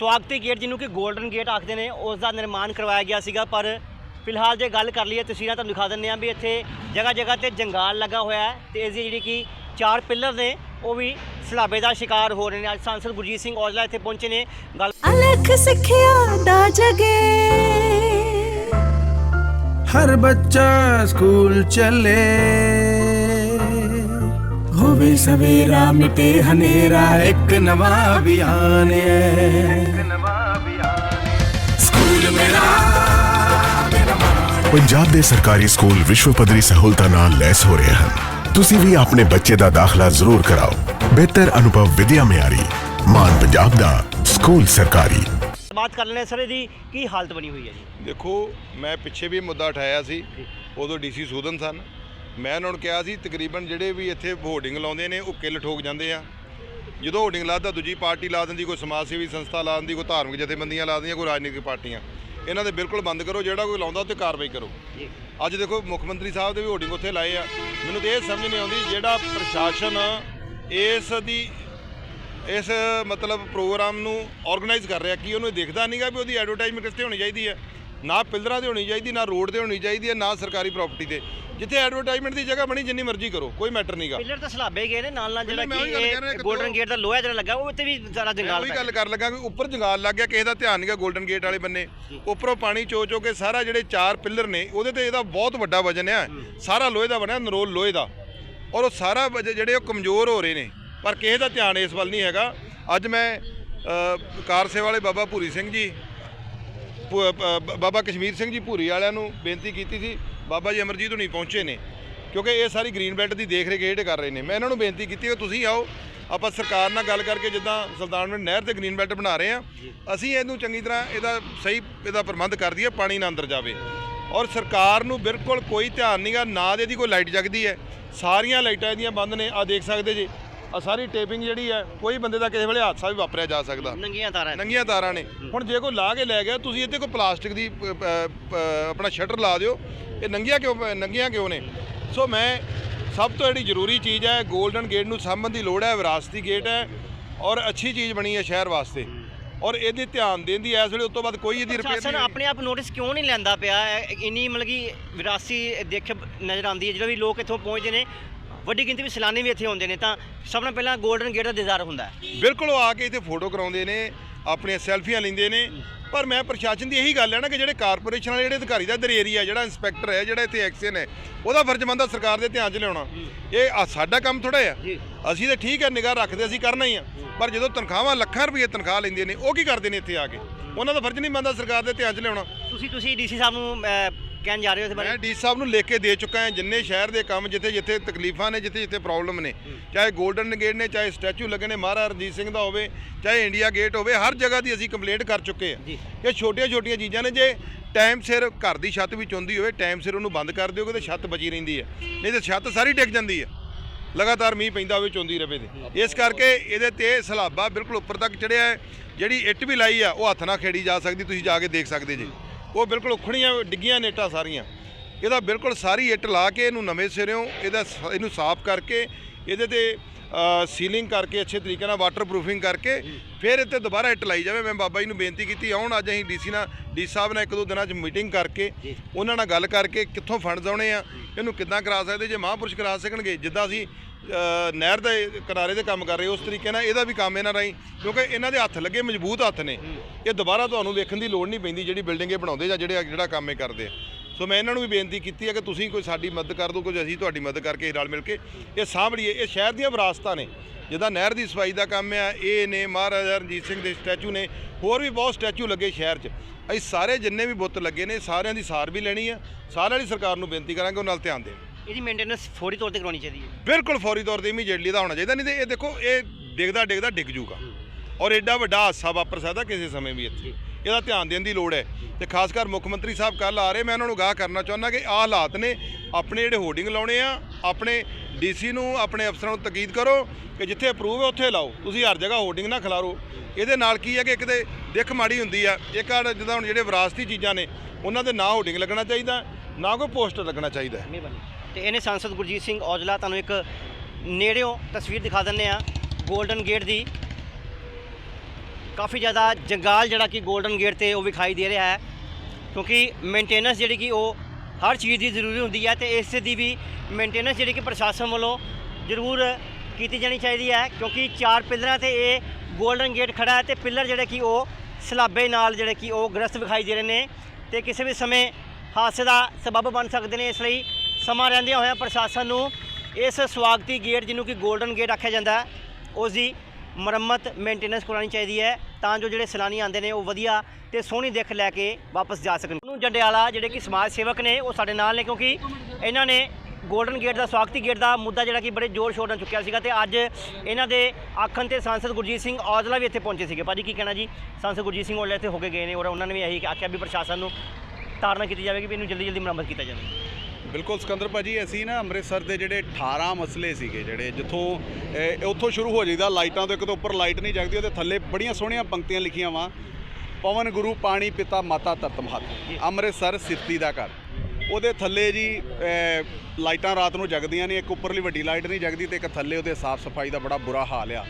ਸਵਾਗਤੀ gate ਜਿਹਨੂੰ ਕਿ golden gate ਆਖਦੇ ਨੇ ਉਸ ਦਾ ਨਿਰਮਾਣ ਕਰਵਾਇਆ ਗਿਆ ਸੀਗਾ ਪਰ ਫਿਲਹਾਲ ਜੇ ਗੱਲ ਕਰ ਲਈਏ ਤਸਵੀਰਾਂ ਤੁਹਾਨੂੰ ਦਿਖਾ ਦਿੰਦੇ ਆ ਵੀ ਇੱਥੇ ਜਗ੍ਹਾ ਜਗ੍ਹਾ ਤੇ ਜੰਗਾਲ ਲੱਗਾ ਹੋਇਆ ਹੈ ਤੇ ਇਸ ਦੀ ਜਿਹੜੀ ਕਿ ਚਾਰ ਪਿੱਲਰ ਨੇ ਉਹ ਵੀ ਸਲਾਬੇ ਦਾ ਸ਼ਿਕਾਰ ਹੋ ਰਹੇ ਨੇ। ਅੱਜ ਸਾਂਸਦ ਗੁਰਜੀਤ ਸਿੰਘ ਔਜਲਾ ਇੱਥੇ ਪਹੁੰਚੇ ਨੇ। ਗੱਲ ਅਲਖ ਸਿੱਖਿਆ ਦਾ ਜਗੇ। ਹਰ ਬੱਚਾ ਸਕੂਲ ਚੱਲੇ। ਹੋਵੇ ਸਵੇਰਾ ਮਿਟੇ ਹਨੇਰਾ ਇੱਕ ਨਵਾਂ ਅਭਿਆਨ ਹੈ। ਇੱਕ ਨਵਾਂ ਅਭਿਆਨ ਸਕੂਲ ਮੇਰਾ ਪੰਜਾਬ ਦੇ ਸਰਕਾਰੀ ਸਕੂਲ ਵਿਸ਼ਵ ਪੱਧਰੀ ਸਹੂਲਤਾਂ ਨਾਲ ਲੈਸ ਹੋ ਰਹੇ ਹਨ। ਤੁਸੀਂ ਵੀ ਆਪਣੇ ਬੱਚੇ ਦਾ ਦਾਖਲਾ ਜ਼ਰੂਰ ਕਰਾਓ। ਬਿਹਤਰ ਅਨੁਭਵ ਵਿਦਿਆ ਮਿਆਰੀ ਮਾਨ ਪੰਜਾਬ ਦਾ ਸਕੂਲ ਸਰਕਾਰੀ। ਬਾਤ ਕਰ ਲੈਣੇ ਸਰ ਇਹਦੀ ਕੀ ਹਾਲਤ ਬਣੀ ਹੋਈ ਹੈ ਜੀ? ਦੇਖੋ ਮੈਂ ਪਿੱਛੇ ਵੀ ਮੁੱਦਾ ਉਠਾਇਆ ਸੀ। ਉਦੋਂ ਡੀਸੀ ਸੂਦਨ ਸਨ। ਮੈਂ ਉਹਨਾਂ ਨੂੰ ਕਿਹਾ ਸੀ, ਤਕਰੀਬਨ ਜਿਹੜੇ ਵੀ ਇੱਥੇ ਹੋਰਡਿੰਗ ਲਾਉਂਦੇ ਨੇ, ਉਹ ਕਿੱਲ ਠੋਕ ਜਾਂਦੇ ਆ। ਜਦੋਂ ਹੋਰਡਿੰਗ ਲਾਦਾ ਦੂਜੀ ਪਾਰਟੀ ਲਾ ਦਿੰਦੀ, ਕੋਈ ਸਮਾਜ ਸੇਵੀ ਸੰਸਥਾ ਲਾ ਦਿੰਦੀ, ਕੋਈ ਧਾਰਮਿਕ ਜਥੇਬੰਦੀਆਂ ਲਾ ਦਿੰਦੀਆਂ, ਕੋਈ ਰਾਜਨੀਤਿਕ ਪਾਰਟੀਆਂ। ਇਹਨਾਂ ਦੇ ਬਿਲਕੁਲ ਬੰਦ ਕਰੋ, ਜਿਹੜਾ ਕੋਈ ਲਾਉਂਦਾ ਉਹ ਤੇ ਕਾਰਵਾਈ ਕਰੋ। ਅੱਜ ਦੇਖੋ, ਮੁੱਖ ਮੰਤਰੀ ਸਾਹਿਬ ਦੇ ਵੀ ਹੋਰਡਿੰਗ ਉੱਥੇ ਲਾਏ ਆ। ਮੈਨੂੰ ਤੇ ਇਹ ਸਮਝ ਨਹੀਂ ਆਉਂਦੀ, ਜਿਹੜਾ ਪ੍ਰਸ਼ਾਸਨ ਇਸ ਦੀ, ਇਸ ਮਤਲਬ ਪ੍ਰੋਗਰਾਮ ਨੂੰ ਆਰਗੇਨਾਈਜ਼ ਕਰ ਰਿਹਾ, ਕੀ ਉਹਨੂੰ ਦੇਖਦਾ ਦਿਖਦਾ ਨਹੀਂਗਾ ਵੀ ਉਹਦੀ ਐਡਵਰਟਾਈਜ਼ਮੈਂਟ ਕਿੱਥੇ ਹੋਣੀ ਚਾਹੀਦੀ ਹੈ? ਨਾ ਪਿਲਰਾਂ ਤੇ ਹੋਣੀ ਚਾਹੀਦੀ, ਨਾ ਰੋਡ ਤੇ ਹੋਣੀ ਚਾਹੀਦੀ ਹੈ, ਨਾ ਸਰਕਾਰੀ ਪ੍ਰਾਪਰਟੀ ਤੇ। ਜਿੱਥੇ ਐਡਵਰਟਾਈਜ਼ਮੈਂਟ ਦੀ ਜਗ੍ਹਾ ਬਣੀ ਜਿੰਨੀ ਮਰਜ਼ੀ ਕਰੋ ਕੋਈ ਮੈਟਰ ਨਹੀਂਗਾ ਪਿੱਲਰ ਤਾਂ ਸਲਾਬੇ ਗਏ ਨੇ ਨਾਲ ਨਾਲ ਜਿਹੜਾ ਮੈਂ ਕਿ ਉਹੀ ਗੱਲ ਰਿਹਾ ਕਿ 골ਡਨ ਦੋ- ਗੇਟ ਦਾ ਲੋਹਾ ਜਿਹੜਾ ਲੱਗਾ ਉਹ ਉੱਤੇ ਵੀ ਸਾਰਾ ਜੰਗਾਲ ਉਹੀ ਪੈ ਗੱਲ ਕਰ ਲੱਗਾ ਕਿ ਉੱਪਰ ਜੰਗਾਲ ਲੱਗ ਗਿਆ ਕਿਸੇ ਦਾ ਧਿਆਨ ਨਹੀਂਗਾ 골ਡਨ ਗੇਟ ਵਾਲੇ ਬੰਨੇ। ਉੱਪਰੋਂ ਪਾਣੀ ਚੋ ਚੋ ਕੇ ਸਾਰਾ ਜਿਹੜੇ ਚਾਰ ਪਿੱਲਰ ਨੇ ਉਹਦੇ ਤੇ ਇਹਦਾ ਬਹੁਤ ਵੱਡਾ ਵਜਨ ਆ। ਸਾਰਾ ਲੋਹੇ ਦਾ ਬਣਿਆ ਨਰੋਲ ਲੋਹੇ ਦਾ। ਔਰ ਉਹ ਸਾਰਾ ਵਜ- ਜਿਹੜੇ ਉਹ ਕਮਜ਼ੋਰ ਹੋ ਰਹੇ ਨੇ ਪਰ ਕਿਸੇ ਦਾ ਧਿਆਨ ਇਸ ਵੱਲ ਨਹੀਂ ਹੈਗਾ। ਅੱਜ ਮੈਂ ਅ, ਕਾਰ ਸੇਵਾ ਵਾਲੇ ਬਾਬਾ ਭੂਰੀ ਸਿੰਘ ਜੀ ਭੂ- ਅ, ਬ- ਬਾਬਾ ਕਸ਼ਮੀਰ ਸਿੰਘ ਜੀ ਭੂਰੀ ਵਾਲਿਆਂ ਨੂੰ ਬੇਨਤੀ ਕੀਤੀ ਸੀ ਬਾਬਾ ਜੀ ਅਮਰਜੀਤ ਹੁਣੀ ਪਹੁੰਚੇ ਨੇ, ਕਿਉਂਕਿ ਇਹ ਸਾਰੀ ਗ੍ਰੀਨ ਬੈਲਟ ਦੀ ਦੇਖ ਰੇਖ ਹੇਠ ਕਰ ਰਹੇ ਨੇ। ਮੈਂ ਇਹਨਾਂ ਨੂੰ ਬੇਨਤੀ ਕੀਤੀ ਕਿ ਤੁਸੀਂ ਆਓ, ਆਪਾਂ ਸਰਕਾਰ ਨਾਲ ਗੱਲ ਕਰਕੇ ਜਿੱਦਾਂ ਸੁਲਤਾਨਪੁਰ ਨਹਿਰ ਤੇ ਗ੍ਰੀਨ ਬੈਲਟ ਬਣਾ ਰਹੇ ਆ ਅਸੀਂ ਇਹਨੂੰ ਚੰਗੀ ਤਰ੍ਹਾਂ ਇਹਦਾ ਸਹੀ ਇਹਦਾ ਪ੍ਰਬੰਧ ਕਰ ਦਈਏ, ਪਾਣੀ ਨਾ ਅੰਦਰ ਜਾਵੇ। ਔਰ ਸਰਕਾਰ ਨੂੰ ਬਿਲਕੁਲ ਕੋਈ ਧਿਆਨ ਨਹੀਂਗਾ ਨਾ ਦੇ ਦੀ ਕੋਈ ਲਾਈਟ ਜਗਦੀ ਹੈ। ਸਾਰੀਆਂ ਲਾਈਟਾਂ ਇਹਦੀਆਂ ਬੰਦ ਨੇ ਆ ਦੇਖ ਸਕਦੇ ਜੀ। ਆ ਸਾਰੀ ਟੇਪਿੰਗ ਜਿਹੜੀ ਹੈ ਕੋਈ ਬੰਦੇ ਦਾ ਕਿਸੇ ਵੇਲੇ ਹਾਦਸਾ ਵੀ ਵਾਪਰਿਆ ਜਾ ਸਕਦਾ। ਨੰਗੀਆਂ ਤਾਰਾਂ ਨੰਗੀਆਂ ਤਾਰਾਂ ਨੇ। ਹੁਣ ਜੇ ਕੋਈ ਲਾ ਕੇ ਲੈ ਗਿਆ ਤੁਸੀਂ ਇੱਥੇ ਕੋਈ ਪਲਾਸਟਿਕ ਦੀ ਆਪਣਾ ਸ਼ਟਰ ਲਾ ਦਿਓ। ਇਹ ਨੰਗੀਆਂ ਕਿਉਂ ਨੰਗੀਆਂ ਕਿਉਂ ਨੇ? ਸੋ ਮੈਂ ਸਭ ਤੋਂ ਜਿਹੜੀ ਜ਼ਰੂਰੀ ਚੀਜ਼ ਹੈ 골ਡਨ ਗੇਟ ਨੂੰ ਸਾਂਭਣ ਦੀ ਲੋੜ ਹੈ ਵਿਰਾਸਤੀ ਗੇਟ ਹੈ ਔਰ ਅੱਛੀ ਚੀਜ਼ ਬਣੀ ਹੈ ਸ਼ਹਿਰ ਵਾਸਤੇ। ਔਰ ਇਹਦੇ ਧਿਆਨ ਦੇਣ ਦੀ ਇਸ ਵੇਲੇ ਉਸ ਤੋਂ ਬਾਅਦ ਕੋਈ ਇਹਦੀ ਰਿਪੇਅਰ ਨਹੀਂ ਆਪਣੇ ਆਪ ਨੋਟਿਸ ਕਿਉਂ ਨਹੀਂ ਲੈਂਦਾ ਪਿਆ? ਇੰਨੀ ਮਤਲਬ ਕਿ ਵਿਰਾਸੀ ਦੇਖ ਨਜ਼ਰ ਆਉਂਦੀ ਹੈ ਜਦੋਂ ਵੀ ਲੋਕ ਇੱਥੋਂ ਪਹੁੰਚਦੇ ਨੇ ਵੱਡੀ ਗਿਣਤੀ ਵਿੱਚ ਸੈਲਾਨੀ ਵੀ ਇੱਥੇ ਆਉਂਦੇ ਨੇ ਤਾਂ ਸਭ ਤੋਂ ਪਹਿਲਾਂ 골ਡਨ ਗੇਟ ਦਾ ਦਿਦਾਰ ਹੁੰਦਾ ਹੈ। ਬਿਲਕੁਲ ਉਹ ਆ ਕੇ ਇੱਥੇ ਫੋਟੋ ਕਰਾਉਂਦੇ ਨੇ ਆਪਣੀਆਂ ਸੈਲਫੀਆਂ ਲੈਂਦੇ ਨੇ। ਪਰ ਮੈਂ ਪ੍ਰਸ਼ਾਸਨ ਦੀ ਇਹੀ ਗੱਲ ਹੈ ਨਾ ਕਿ ਜਿਹੜੇ ਕਾਰਪੋਰੇਸ਼ਨ ਵਾਲੇ ਜਿਹੜੇ ਅਧਿਕਾਰੀ ਦਾ ਇਧਰ ਏਰੀਆ ਜਿਹੜਾ ਇੰਸਪੈਕਟਰ ਹੈ ਜਿਹੜਾ ਇੱਥੇ ਐਕਸ਼ਨ ਹੈ ਉਹਦਾ ਫਰਜ਼ ਬਣਦਾ ਸਰਕਾਰ ਦੇ ਧਿਆਨ 'ਚ ਲਿਆਉਣਾ। ਇਹ ਆ ਸਾਡਾ ਕੰਮ ਥੋੜਾ ਆ। ਅਸੀਂ ਤਾਂ ਠੀਕ ਹੈ ਨਿਗਾਹ ਰੱਖਦੇ ਅਸੀਂ ਕਰਨਾ ਹੀ ਆ। ਪਰ ਜਦੋਂ ਤਨਖਾਹਾਂ ਲੱਖਾਂ ਰੁਪਏ ਤਨਖਾਹ ਲੈਂਦੇ ਨੇ ਉਹ ਕੀ ਕਰਦੇ ਨੇ ਇੱਥੇ ਆ ਕੇ? ਉਹਨਾਂ ਦਾ ਫਰਜ਼ ਨਹੀਂ ਬਣਦਾ ਸਰਕਾਰ ਦੇ ਧਿਆਨ 'ਚ ਲਿਆਉਣਾ। ਤੁਸੀਂ ਤੁਸੀਂ ਡੀਸੀ ਸਾਹਿਬ ਨੂੰ ਕਹਿਣ ਜਾ ਰਹੇ ਹੋ ਇਸ ਬਾਰੇ? ਮੈਂ ਡੀ ਸਾਹਿਬ ਨੂੰ ਲਿਖ ਕੇ ਦੇ ਚੁੱਕਾ ਹਾਂ ਜਿੰਨੇ ਸ਼ਹਿਰ ਦੇ ਕੰਮ ਜਿੱਥੇ ਜਿੱਥੇ ਤਕਲੀਫਾਂ ਨੇ ਜਿੱਥੇ ਜਿੱਥੇ ਪ੍ਰੋਬਲਮ ਨੇ ਚਾਹੇ 골ਡਨ ਗੇਟ ਨੇ ਚਾਹੇ ਸਟੈਚੂ ਲੱਗੇ ਨੇ ਮਹਾਰਾਜਾ ਰਣਜੀਤ ਸਿੰਘ ਦਾ ਹੋਵੇ ਚਾਹੇ ਇੰਡੀਆ ਗੇਟ ਹੋਵੇ ਹਰ ਜਗ੍ਹਾ ਦੀ ਅਸੀਂ ਕੰਪਲੇਂਟ ਕਰ ਚੁੱਕੇ ਜੀ। ਹਾਂ ਇਹ ਛੋਟੀਆਂ ਛੋਟੀਆਂ ਚੀਜ਼ਾਂ ਨੇ ਜੇ ਟਾਈਮ ਸਿਰ ਘਰ ਦੀ ਛੱਤ ਵੀ ਚੁੰਦੀ ਹੋਵੇ ਟਾਈਮ ਸਿਰ ਉਹਨੂੰ ਬੰਦ ਕਰ ਦਿਓਗੇ ਤੇ ਛੱਤ ਬਚੀ ਰਹਿੰਦੀ ਹੈ। ਨਹੀਂ ਤੇ ਛੱਤ ਸਾਰੀ ਡਿੱਗ ਜਾਂਦੀ ਹੈ। ਲਗਾਤਾਰ ਮੀਂਹ ਪੈਂਦਾ ਹੋਵੇ ਚੁੰਦੀ ਰਵੇ ਤੇ। ਇਸ ਕਰਕੇ ਇਹਦੇ ਤੇ ਸਲਾਬਾ ਬਿਲਕੁਲ ਉੱਪਰ ਤੱਕ ਚੜਿਆ ਹੈ। ਜਿਹੜੀ ਇੱਟ ਵੀ ਲਾਈ ਆ ਉਹ ਹੱਥ ਨਾਲ ਖੇੜੀ ਜਾ ਸਕਦੀ ਤੁਸੀਂ ਜਾ ਕੇ ਦੇਖ ਸਕਦੇ ਜੀ। ਉਹ ਬਿਲਕੁਲ ਉਖੜੀਆਂ ਡਿੱਗੀਆਂ ਨੇਟਾਂ ਸਾਰੀਆਂ। ਇਹਦਾ ਬਿਲਕੁਲ ਸਾਰੀ ਇੱਟ ਲਾ ਕੇ ਇਹਨੂੰ ਨਵੇਂ ਸਿਰਿਓਂ ਇਹਦਾ ਸ- ਇਹਨੂੰ ਸਾਫ਼ ਕਰਕੇ ਇਹਦੇ ਤੇ ਸੀਲਿੰਗ ਕਰਕੇ ਅੱਛੇ ਤਰੀਕੇ ਨਾਲ ਵਾਟਰਪ੍ਰੂਫਿੰਗ ਕਰਕੇ ਫਿਰ ਇੱਥੇ ਦੁਬਾਰਾ ਇੱਟ ਲਾਈ ਜਾਵੇ। ਮੈਂ ਬਾਬਾ ਜੀ ਨੂੰ ਬੇਨਤੀ ਕੀਤੀ, ਆਉਣ ਅੱਜ ਅਸੀਂ ਡੀਸੀ ਨਾਲ, ਡੀ ਸਾਹਿਬ ਨਾਲ ਇੱਕ ਦੋ ਦਿਨਾਂ 'ਚ ਮੀਟਿੰਗ ਕਰਕੇ ਉਹਨਾਂ ਨਾਲ ਗੱਲ ਕਰਕੇ ਕਿੱਥੋਂ ਫੰਡਸ ਆਉਣੇ ਆ, ਇਹਨੂੰ ਕਿੱਦਾਂ ਕਰਾ ਸਕਦੇ, ਜੇ ਮਹਾਂਪੁਰਸ਼ ਕਰਾ ਸਕਣਗੇ, ਜਿੱਦਾਂ ਅਸੀਂ ਨਹਿਰ ਦੇ ਕਿਨਾਰੇ ਦੇ ਕੰਮ ਕਰ ਰਹੇ, ਉਸ ਤਰੀਕੇ ਨਾਲ ਇਹਦਾ ਵੀ ਕੰਮ ਇਹਨਾਂ ਰਾਹੀਂ, ਕਿਉਂਕਿ ਇਹਨਾਂ ਦੇ ਹੱਥ ਲੱਗੇ, ਮਜ਼ਬੂਤ ਹੱਥ ਨੇ। ਇਹ ਦੁਬਾਰਾ ਤੁਹਾਨੂੰ ਵੇਖਣ ਦੀ ਲੋੜ ਨਹੀਂ ਪੈਂਦੀ ਜਿਹੜੀ ਬਿਲਡਿੰਗ ਇਹ ਬਣਾਉਂਦੇ ਜਾਂ ਜਿਹੜੇ ਜਿਹੜਾ ਕੰਮ ਇਹ ਕਰਦੇ ਆ। ਸੋ ਮੈਂ ਇਹਨਾਂ ਨੂੰ ਵੀ ਬੇਨਤੀ ਕੀਤੀ ਹੈ ਕਿ ਤੁਸੀਂ ਕੋਈ ਸਾਡੀ ਮਦਦ ਕਰ ਦਿਓ, ਕੁਝ ਅਸੀਂ ਤੁਹਾਡੀ ਮਦਦ ਕਰਕੇ ਰਲ ਮਿਲ ਕੇ ਇਹ ਸਾਂਭੜੀਏ ਇਹ ਸ਼ਹਿਰ ਦੀਆਂ ਵਿਰਾਸਤਾਂ ਨੇ। ਜਿੱਦਾਂ ਨਹਿਰ ਦੀ ਸਫ਼ਾਈ ਦਾ ਕੰਮ ਆ, ਇਹ ਨੇ ਮਹਾਰਾਜਾ ਰਣਜੀਤ ਸਿੰਘ ਦੇ ਸਟੈਚੂ ਨੇ। ਹੋਰ ਵੀ ਬਹੁਤ ਸਟੈਚੂ ਲੱਗੇ ਸ਼ਹਿਰ 'ਚ। ਅਸੀਂ ਸਾਰੇ ਜਿੰਨੇ ਵੀ ਬੁੱਤ ਲੱਗੇ ਨੇ, ਸਾਰਿਆਂ ਦੀ ਸਾਰ ਵੀ ਲੈਣੀ ਆ। ਸਾਰਿਆਂ ਦੀ ਸਰਕਾਰ ਨੂੰ ਬੇਨਤੀ ਕਰਾਂਗੇ ਉਹ ਨਾਲ ਧਿਆਨ ਦੇਣ। ਇਹਦੀ ਮੇਨਟੇਨੈਂਸ ਫੌਰੀ ਤੌਰ ਤੇ ਕਰਾਉਣੀ ਚਾਹੀਦੀ ਹੈ। ਬਿਲਕੁਲ ਫੌਰੀ ਤੌਰ ਤੇ ਇਮੀਡੀਏਟਲੀ ਦਾ ਹੋਣਾ ਚਾਹੀਦਾ ਨਹੀਂ ਤੇ ਇਹ ਦੇਖੋ ਇਹ ਡਿੱਗਦਾ ਡਿੱਗਦਾ ਡਿੱਗ ਜੂਗਾ ਔਰ ਐਡਾ ਵੱਡਾ ਹਾਦਸਾ ਵਾਪਰ ਸਕਦਾ ਕਿਸੇ ਸਮੇਂ ਵੀ ਇੱਥੇ। ਇਹਦਾ ਧਿਆਨ ਦੇਣ ਦੀ ਲੋੜ ਹੈ। ਤੇ ਖਾਸ ਕਰ ਮੁੱਖ ਮੰਤਰੀ ਸਾਹਿਬ ਕੱਲ ਆ ਰਹੇ ਮੈਂ ਉਹਨਾਂ ਨੂੰ ਗਾਹ ਕਰਨਾ ਚਾਹੁੰਦਾ ਕਿ ਆਹ ਹਾਲਾਤ ਨੇ ਆਪਣੇ ਜਿਹੜੇ ਹੋਰਡਿੰਗ ਲਾਉਣੇ ਆ ਆਪਣੇ ਡੀਸੀ ਨੂੰ ਆਪਣੇ ਅਫਸਰਾਂ ਨੂੰ ਤਕੀਦ ਕਰੋ ਕਿ ਜਿੱਥੇ ਅਪਰੂਵ ਹੈ ਉੱਥੇ ਲਾਓ। ਤੁਸੀਂ ਹਰ ਜਗ੍ਹਾ ਹੋਰਡਿੰਗ ਨਾ ਖਿਲਾਰੋ। ਇਹਦੇ ਨਾਲ ਕੀ ਹੈ ਕਿ ਕਿਤੇ ਦਿੱਖ ਮਾੜੀ ਹੁੰਦੀ ਆ ਇੱਕ ਆਹ ਜਿੱਦਾਂ ਹੁਣ ਜਿਹੜੇ ਵਿਰਾਸਤੀ ਚੀਜ਼ਾਂ ਨੇ ਉਹਨਾਂ ਦੇ ਨਾ ਹੋਰਡਿੰਗ ਲੱਗਣਾ ਚਾਹੀਦਾ ਨਾ ਕੋਈ ਪੋਸਟਰ ਲੱਗਣਾ ਚਾਹੀਦਾ। ਮਿਹਰਬਾਨੀ ਤੇ ਇਹਨੇ ਸੰਸਦ ਗੁਰਜੀਤ ਸਿੰਘ ਔਜਲਾ ਤੁਹਾਨੂੰ ਇੱਕ ਨੇੜਿਓਂ ਤਸਵੀਰ ਦਿਖਾ ਦਿੰਨੇ ਆ ਗੋਲਡਨ ਗੇਟ ਦੀ। ਕਾਫੀ ਜ਼ਿਆਦਾ ਜੰਗਾਲ ਜਿਹੜਾ ਕਿ ਗੋਲਡਨ ਗੇਟ ਤੇ ਉਹ ਵਿਖਾਈ ਦੇ ਰਿਹਾ ਹੈ, ਕਿਉਂਕਿ ਮੇਨਟੇਨੈਂਸ ਜਿਹੜੀ ਕਿ ਉਹ ਹਰ ਚੀਜ਼ ਦੀ ਜ਼ਰੂਰੀ ਹੁੰਦੀ ਹੈ ਤੇ ਇਸ ਦੀ ਵੀ ਮੇਨਟੇਨੈਂਸ ਜਿਹੜੀ ਕਿ ਪ੍ਰਸ਼ਾਸਨ ਵੱਲੋਂ ਜ਼ਰੂਰ ਕੀਤੀ ਜਾਣੀ ਚਾਹੀਦੀ ਹੈ, ਕਿਉਂਕਿ ਚਾਰ ਪਿਲਰਾਂ ਤੇ ਇਹ ਗੋਲਡਨ ਗੇਟ ਖੜਾ ਹੈ ਤੇ ਪਿਲਰ ਜਿਹੜੇ ਕਿ ਉਹ ਸਲਾਬੇ ਨਾਲ ਜਿਹੜੇ ਕਿ ਉਹ ਗ੍ਰਸਤ ਵਿਖਾਈ ਦੇ ਰਹੇ ਨੇ ਤੇ ਕਿਸੇ ਵੀ ਸਮੇਂ ਹਾਦਸੇ ਦਾ ਸਬਬ ਬਣ ਸਕਦੇ ਨੇ ਇਸ ਲਈ ਸਮਾਂ ਰਹਿੰਦਿਆਂ ਹੋਇਆਂ ਪ੍ਰਸ਼ਾਸਨ ਨੂੰ ਇਸ ਸਵਾਗਤੀ ਗੇਟ ਜਿਹਨੂੰ ਕਿ 골ਡਨ ਗੇਟ ਆਖਿਆ ਜਾਂਦਾ ਹੈ, ਉਸ ਦੀ ਮੁਰੰਮਤ ਮੇਨਟੇਨੈਂਸ ਕਰਾਉਣੀ ਚਾਹੀਦੀ ਹੈ ਤਾਂ ਜੋ ਜਿਹੜੇ ਸੈਲਾਨੀ ਆਉਂਦੇ ਨੇ ਉਹ ਵਧੀਆ ਤੇ ਸੋਹਣੀ ਦਿੱਖ ਲੈ ਕੇ ਵਾਪਸ ਜਾ ਸਕਣ। ਨੂੰ ਜੰਡਿਆਲਾ ਜਿਹੜੇ ਕਿ ਸਮਾਜ ਸੇਵਕ ਨੇ ਉਹ ਸਾਡੇ ਨਾਲ ਨੇ ਕਿਉਂਕਿ ਇਹਨਾਂ ਨੇ ਗੋਲਡਨ ਗੇਟ ਦਾ, ਸਵਾਗਤੀ ਗੇਟ ਦਾ ਮੁੱਦਾ ਜਿਹੜਾ ਕਿ ਬੜੇ ਜ਼ੋਰ ਸ਼ੋਰ ਨਾਲ ਚੁੱਕਿਆ ਸੀਗਾ ਤੇ ਅੱਜ ਇਹਨਾਂ ਦੇ ਆਖਣ ਤੇ ਸਾਂਸਦ ਗੁਰਜੀਤ ਸਿੰਘ ਔਜਲਾ ਵੀ ਇੱਥੇ ਪਹੁੰਚੇ ਸੀਗੇ। ਭਾਜੀ ਕੀ ਕਹਿਣਾ ਜੀ? ਸੰਸਦ ਗੁਰਜੀਤ ਸਿੰਘ ਔਜਲਾ ਇੱਥੇ ਹੋ ਕੇ ਗਏ ਨੇ ਔਰ ਉਹਨਾਂ ਨੇ ਵੀ ਇਹੀ ਆਖਿਆ ਵੀ ਪ੍ਰਸ਼ਾਸਨ ਨੂੰ ਤਾੜਨਾ ਕੀਤੀ ਜਾਵੇਗੀ ਵੀ ਇਹਨੂੰ ਜਲਦੀ ਜਲਦੀ ਮੁਰੰਮਤ ਕੀਤਾ ਜਾਵੇ। ਬਿਲਕੁਲ ਸਿਕੰਦਰ ਭਾਜੀ, ਅਸੀਂ ਨਾ ਅੰਮ੍ਰਿਤਸਰ ਦੇ ਜਿਹੜੇ 18 ਮਸਲੇ ਸੀਗੇ ਜਿਹੜੇ ਜਿੱਥੋਂ ਉੱਥੋਂ ਸ਼ੁਰੂ ਹੋ ਜਾਈਦਾ, ਲਾਈਟਾਂ ਤੋਂ ਇੱਕ ਤੋਂ ਉੱਪਰ ਲਾਈਟ ਨਹੀਂ ਜਗਦੀ, ਉਹਦੇ ਥੱਲੇ ਬੜੀਆਂ ਸੋਹਣੀਆਂ ਪੰਕਤੀਆਂ ਲਿਖੀਆਂ ਵਾ। ਪਵਨ ਗੁਰੂ ਪਾਣੀ ਪਿਤਾ ਮਾਤਾ ਤਤ ਮਹਤ ਅੰਮ੍ਰਿਤਸਰ ਸਿਫਤੀ ਦਾ ਘਰ। ਉਹਦੇ ਥੱਲੇ ਜੀ ਲਾਈਟਾਂ ਰਾਤ ਨੂੰ ਜਗਦੀਆਂ ਨੇ, ਇੱਕ ਉੱਪਰਲੀ ਵੱਡੀ ਲਾਈਟ ਨਹੀਂ ਜਗਦੀ ਤੇ ਇੱਕ ਥੱਲੇ ਉਹਦੇ ਸਾਫ਼ ਸਫ਼ਾਈ ਦਾ ਬੜਾ ਬੁਰਾ ਹਾਲ ਆ।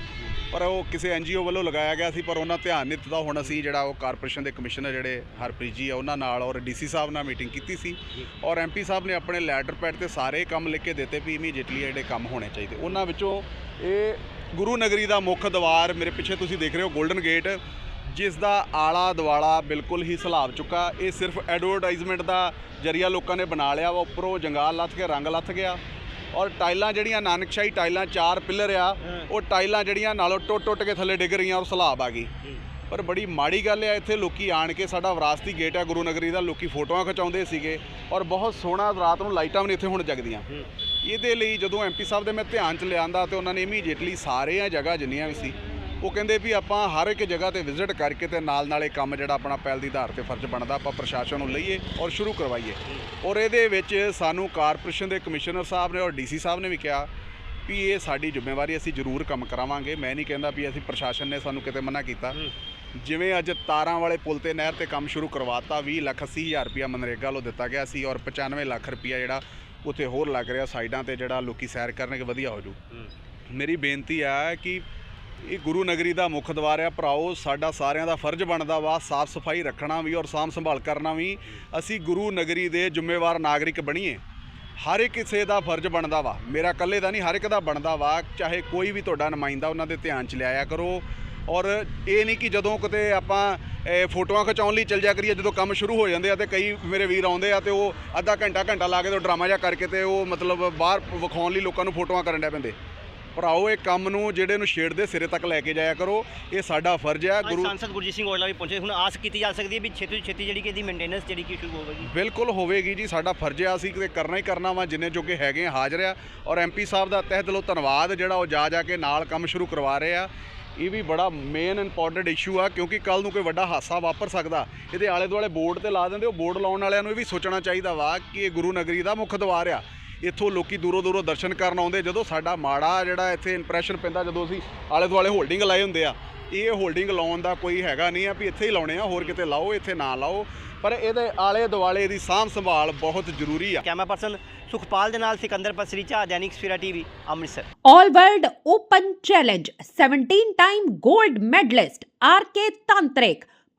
ਪਰ ਉਹ ਕਿਸੇ ਐਨਜੀਓ ਵੱਲੋਂ ਲਗਾਇਆ ਗਿਆ ਸੀ ਪਰ ਉਹਨਾਂ ਧਿਆਨ ਨਹੀਂ ਦਿੱਤਾ। ਹੁਣ ਅਸੀਂ ਜਿਹੜਾ ਉਹ ਕਾਰਪੋਰੇਸ਼ਨ ਦੇ ਕਮਿਸ਼ਨਰ ਜਿਹੜੇ ਹਰਪ੍ਰੀਤ ਜੀ ਆ ਉਹਨਾਂ ਨਾਲ ਔਰ ਡੀਸੀ ਸਾਹਿਬ ਨਾਲ ਮੀਟਿੰਗ ਕੀਤੀ ਸੀ। ਔਰ ਐਮਪੀ ਸਾਹਿਬ ਨੇ ਆਪਣੇ ਲੈਟਰ ਪੈਡ ਤੇ ਸਾਰੇ ਕੰਮ ਲਿਖ ਕੇ ਦਿੱਤੇ ਵੀ ਇਮੀਡੀਏਟਲੀ ਜਿਹੜੇ ਕੰਮ ਹੋਣੇ ਚਾਹੀਦੇ। ਉਹਨਾਂ ਵਿੱਚੋਂ ਇਹ ਗੁਰੂ ਨਗਰੀ ਦਾ ਮੁੱਖ ਦਵਾਰ ਮੇਰੇ ਪਿੱਛੇ ਤੁਸੀਂ ਦੇਖ ਰਹੇ ਹੋ 골ਡਨ ਗੇਟ ਜਿਸ ਦਾ ਆਲਾ ਦਵਾਲਾ ਬਿਲਕੁਲ ਹੀ ਸਲਾਬ ਚੁੱਕਾ। ਇਹ ਸਿਰਫ ਐਡਵਰਟਾਈਜ਼ਮੈਂਟ ਦਾ ਜਰੀਆ ਲੋਕਾਂ ਨੇ ਬਣਾ ਲਿਆ ਵਾ ਉੱਪਰੋਂ ਜੰਗਾਲ ਲੱਥ ਕੇ ਰੰਗ ਲੱਥ ਗਿਆ। ਔਰ ਟਾਈਲਾਂ ਜਿਹੜੀਆਂ ਨਾਨਕਸ਼ਾਹੀ ਟਾਈਲਾਂ ਚਾਰ ਪਿੱਲਰ ਆ ਉਹ ਟਾਈਲਾਂ ਜਿਹੜੀਆਂ ਨਾਲੋਂ ਟੁੱਟ ਟੁੱਟ ਕੇ ਥੱਲੇ ਡਿੱਗ ਰਹੀਆਂ ਔਰ ਸਲਾਬ ਆ ਗਈ। ਪਰ ਬੜੀ ਮਾੜੀ ਗੱਲ ਆ ਇੱਥੇ ਲੋਕੀ ਆਣ ਕੇ ਸਾਡਾ ਵਿਰਾਸਤੀ ਗੇਟ ਆ ਗੁਰੂ ਨਗਰੀ ਦਾ ਲੋਕੀ ਫੋਟੋਆਂ ਖਿਚਾਉਂਦੇ ਸੀਗੇ ਔਰ ਬਹੁਤ ਸੋਹਣਾ ਰਾਤ ਨੂੰ ਲਾਈਟਾਂ ਵੀ ਇੱਥੇ ਹੁਣ ਜਗਦੀਆਂ। ਇਹਦੇ ਲਈ ਜਦੋਂ ਐਮਪੀ ਸਾਹਿਬ ਦੇ ਮੈਂ ਧਿਆਨ ਚ ਲਿਆਂਦਾ ਤੇ ਉਹਨਾਂ ਨੇ ਇਮੀਡੀਏਟਲੀ ਸਾਰੇ ਆ ਜਗ੍ਹਾ ਜਿੰਨੀਆਂ ਵੀ ਸੀ ਉਹ ਕਹਿੰਦੇ ਵੀ ਆਪਾਂ ਹਰ ਇੱਕ ਜਗ੍ਹਾ ਤੇ ਵਿਜ਼ਿਟ ਕਰਕੇ ਤੇ ਨਾਲ ਨਾਲ ਇਹ ਕੰਮ ਜਿਹੜਾ ਆਪਣਾ ਪਹਿਲ ਦੀ ਆਧਾਰ ਤੇ ਫਰਜ਼ ਬਣਦਾ, ਆਪਾਂ ਪ੍ਰਸ਼ਾਸਨ ਨੂੰ ਲਈਏ ਔਰ ਸ਼ੁਰੂ ਕਰਵਾਈਏ। ਔਰ ਇਹਦੇ ਵਿੱਚ ਸਾਨੂੰ ਕਾਰਪੋਰੇਸ਼ਨ ਦੇ ਕਮਿਸ਼ਨਰ ਸਾਹਿਬ ਨੇ ਔਰ ਡੀਸੀ ਸਾਹਿਬ ਨੇ ਵੀ ਕਿਹਾ ਵੀ ਇਹ ਸਾਡੀ ਜ਼ਿੰਮੇਵਾਰੀ, ਅਸੀਂ ਜ਼ਰੂਰ ਕੰਮ ਕਰਾਵਾਂਗੇ। ਮੈਂ ਨਹੀਂ ਕਹਿੰਦਾ ਵੀ ਅਸੀਂ ਪ੍ਰਸ਼ਾਸਨ ਨੇ ਸਾਨੂੰ ਕਿਤੇ ਮਨਾ ਕੀਤਾ। ਜਿਵੇਂ ਅੱਜ ਤਾਰਾਂ ਵਾਲੇ ਪੁਲ ਤੇ ਨਹਿਰ ਤੇ ਕੰਮ ਸ਼ੁਰੂ ਕਰਵਾਤਾ 20 ਲੱਖ 80 ਹਜ਼ਾਰ ਰੁਪਇਆ ਮਨਰੇਗਾ ਵੱਲੋਂ ਦਿੱਤਾ ਗਿਆ ਸੀ ਔਰ 95 ਲੱਖ ਰੁਪਇਆ ਜਿਹੜਾ ਉੱਥੇ ਹੋਰ ਲੱਗ ਰਿਹਾ ਸਾਈਡਾਂ ਤੇ ਜਿਹੜਾ ਲੋਕੀ ਸੈਰ ਕਰਨਗੇ, ਵਧੀਆ ਹੋ ਜੂ। ਮੇਰੀ ਬੇਨਤੀ ਆ ਕਿ ਇਹ ਗੁਰੂ ਨਗਰੀ ਦਾ ਮੁੱਖ ਦਵਾਰ ਆ। ਭਰਾਓ, ਸਾਡਾ ਸਾਰਿਆਂ ਦਾ ਫਰਜ਼ ਬਣਦਾ ਵਾ ਸਾਫ਼ ਸਫ਼ਾਈ ਰੱਖਣਾ ਵੀ ਔਰ ਸਾਂਭ ਸੰਭਾਲ ਕਰਨਾ ਵੀ। ਅਸੀਂ ਗੁਰੂ ਨਗਰੀ ਦੇ ਜ਼ਿੰਮੇਵਾਰ ਨਾਗਰਿਕ ਬਣੀਏ। ਹਰ ਇੱਕ ਕਿਸੇ ਦਾ ਫਰਜ਼ ਬਣਦਾ ਵਾ। ਮੇਰਾ ਇਕੱਲੇ ਦਾ ਨਹੀਂ, ਹਰ ਇੱਕ ਦਾ ਬਣਦਾ ਵਾ। ਚਾਹੇ ਕੋਈ ਵੀ ਤੁਹਾਡਾ ਨੁਮਾਇੰਦਾ ਉਹਨਾਂ ਦੇ ਧਿਆਨ ਚ ਲਿਆਇਆ ਕਰੋ। ਔਰ ਇਹ ਨਹੀਂ ਕਿ ਜਦੋਂ ਕਿਤੇ ਆਪਾਂ ਫੋਟੋਆਂ ਖਿਚਾਉਣ ਲਈ ਚੱਲ ਜਾ ਕਰੀਏ, ਜਦੋਂ ਕੰਮ ਸ਼ੁਰੂ ਹੋ ਜਾਂਦੇ ਆ ਤੇ ਕਈ ਮੇਰੇ ਵੀਰ ਆਉਂਦੇ ਆ ਤੇ ਉਹ ਅੱਧਾ ਘੰਟਾ ਘੰਟਾ ਲਾ ਕੇ ਤੇ ਡਰਾਮਾ ਜਿਹਾ ਕਰਕੇ ਤੇ ਉਹ ਮਤਲਬ ਬਾਹਰ ਵਿਖਾਉਣ ਲਈ ਲੋਕਾਂ ਨੂੰ ਫੋਟੋਆਂ ਕਰਨ ਡੈ ਪੈਂਦੇ। ਭਰਾਓ ਇਹ ਕੰਮ ਨੂੰ ਜਿਹੜੇ ਨੂੰ ਛੇੜਦੇ ਸਿਰੇ ਤੱਕ ਲੈ ਕੇ ਜਾਇਆ ਕਰੋ। ਇਹ ਸਾਡਾ ਫਰਜ਼ ਹੈ ਗੁਰੂ ਸੰਸਦ ਗੁਰਜੀਤ ਸਿੰਘ ਔਜਲਾ ਵੀ ਪਹੁੰਚੇ। ਹੁਣ ਆਸ ਕੀਤੀ ਜਾ ਸਕਦੀ ਹੈ ਵੀ ਛੇਤੀ ਤੋਂ ਛੇਤੀ ਜਿਹੜੀ ਕਿ ਇਹਦੀ ਮੇਨਟੇਨੈਂਸ ਜਿਹੜੀ ਕਿ ਸ਼ੁਰੂ ਹੋਵੇਗੀ। ਬਿਲਕੁਲ ਹੋਵੇਗੀ ਜੀ ਸਾਡਾ ਫਰਜ਼ ਆ ਅਸੀਂ ਕਿਤੇ ਕਰਨਾ ਹੀ ਕਰਨਾ ਵਾ ਜਿੰਨੇ ਜੋਗੇ ਹੈਗੇ ਆ ਹਾਜ਼ਰ ਆ। ਔਰ ਐਮਪੀ ਸਾਹਿਬ ਦਾ ਤਹਿ ਦਿਲੋਂ ਧੰਨਵਾਦ ਜਿਹੜਾ ਉਹ ਜਾ ਜਾ ਕੇ ਨਾਲ ਕੰਮ ਸ਼ੁਰੂ ਕਰਵਾ ਰਹੇ ਆ। ਇਹ ਵੀ ਬੜਾ ਮੇਨ ਇੰਪੋਰਟੈਂਟ ਇਸ਼ੂ ਆ ਕਿਉਂਕਿ ਕੱਲ ਨੂੰ ਕੋਈ ਵੱਡਾ ਹਾਦਸਾ ਵਾਪਰ ਸਕਦਾ। ਇਹਦੇ ਆਲੇ ਦੁਆਲੇ ਬੋਰਡ ਤੇ ਲਾ ਦਿੰਦੇ ਉਹ ਬੋਰਡ ਲਾਉਣ ਵਾਲਿਆਂ ਨੂੰ ਇਹ ਵੀ ਸੋਚਣਾ ਚਾਹੀਦਾ ਵਾ ਕਿ ਇਹ ਗੁਰੂ ਨਗਰੀ ਦਾ ਮੁੱਖ ਦਵਾਰ ਆ। ਇੱਥੋਂ ਲੋਕੀ ਦੂਰੋਂ ਦੂਰੋਂ ਦਰਸ਼ਨ ਕਰਨ ਆਉਂਦੇ। ਜਦੋਂ ਸਾਡਾ ਮਾੜਾ ਜਿਹੜਾ ਇੱਥੇ ਇੰਪ੍ਰੈਸ਼ਨ ਪੈਂਦਾ ਜਦੋਂ ਅਸੀਂ ਆਲੇ ਦੁਆਲੇ ਹੋਲਡਿੰਗ ਲਾਏ ਹੁੰਦੇ ਆ ਇਹ ਹੋਲਡਿੰਗ ਲਾਉਣ ਦਾ ਕੋਈ ਹੈਗਾ ਨਹੀਂ ਆ ਵੀ ਇੱਥੇ ਹੀ ਲਾਉਣੇ ਆ ਹੋਰ ਕਿਤੇ ਲਾਓ ਇੱਥੇ ਨਾ ਲਾਓ। ਪਰ ਇਹਦੇ ਆਲੇ ਦੁਆਲੇ ਦੀ ਸਾਂਭ ਸੰਭਾਲ ਬਹੁਤ ਜ਼ਰੂਰੀ ਆ। ਕੈਮਰਾ ਪਰਸਨ ਸੁਖਪਾਲ ਦੇ ਨਾਲ Sikandar Pasricha Dainik Safira TV Amritsar. All World Open Challenge 17 time gold medalist RK Tantrik